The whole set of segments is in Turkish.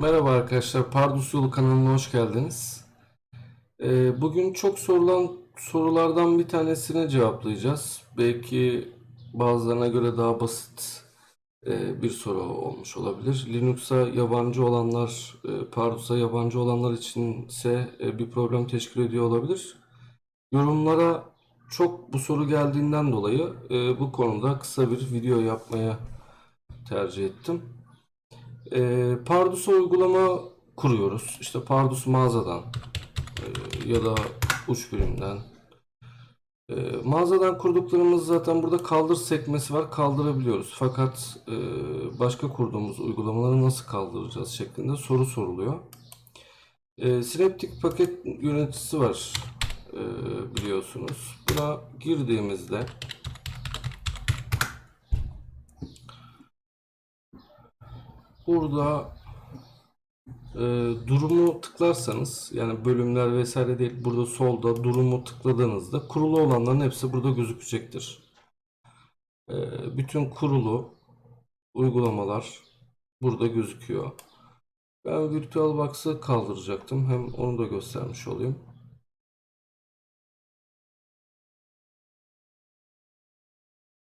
Merhaba arkadaşlar, Pardus Yolu kanalına hoş geldiniz. Ee, bugün çok sorulan sorulardan bir tanesini cevaplayacağız. Belki bazılarına göre daha basit e, bir soru olmuş olabilir. Linux'a yabancı olanlar, e, Pardus'a yabancı olanlar içinse e, bir problem teşkil ediyor olabilir. Yorumlara çok bu soru geldiğinden dolayı bu konuda kısa bir video yapmaya tercih ettim. E, Pardus'a uygulama kuruyoruz. İşte Pardus mağazadan e, ya da uç birimden. E, mağazadan kurduklarımız zaten burada kaldır sekmesi var. Kaldırabiliyoruz. Fakat e, başka kurduğumuz uygulamaları nasıl kaldıracağız şeklinde soru soruluyor. E, Synaptic paket yöneticisi var e, biliyorsunuz. Buna girdiğimizde burada e, durumu tıklarsanız yani bölümler vesaire değil burada solda durumu tıkladığınızda kurulu olanların hepsi burada gözükecektir. E, bütün kurulu uygulamalar burada gözüküyor. Ben VirtualBox'ı kaldıracaktım. Hem onu da göstermiş olayım.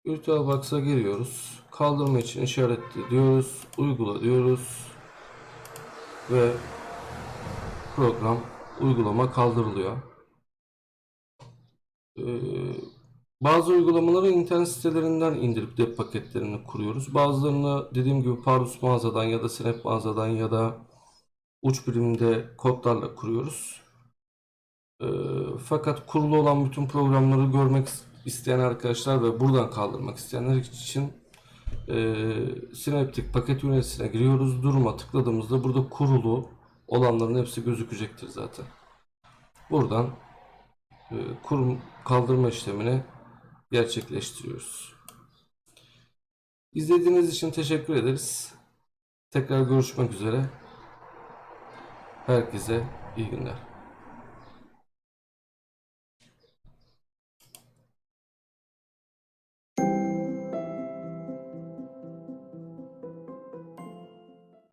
VirtualBox'a giriyoruz. Kaldırma için işaretli diyoruz. Uygula diyoruz. Ve program uygulama kaldırılıyor. Ee, bazı uygulamaları internet sitelerinden indirip dep paketlerini kuruyoruz. Bazılarını dediğim gibi Pardus mağazadan ya da Snap mağazadan ya da uç birimde kodlarla kuruyoruz. Ee, fakat kurulu olan bütün programları görmek isteyen arkadaşlar ve buradan kaldırmak isteyenler için e, Synaptic paket yöneticisine giriyoruz. Duruma tıkladığımızda burada kurulu olanların hepsi gözükecektir zaten. Buradan e, kurum kaldırma işlemini gerçekleştiriyoruz. İzlediğiniz için teşekkür ederiz. Tekrar görüşmek üzere. Herkese iyi günler.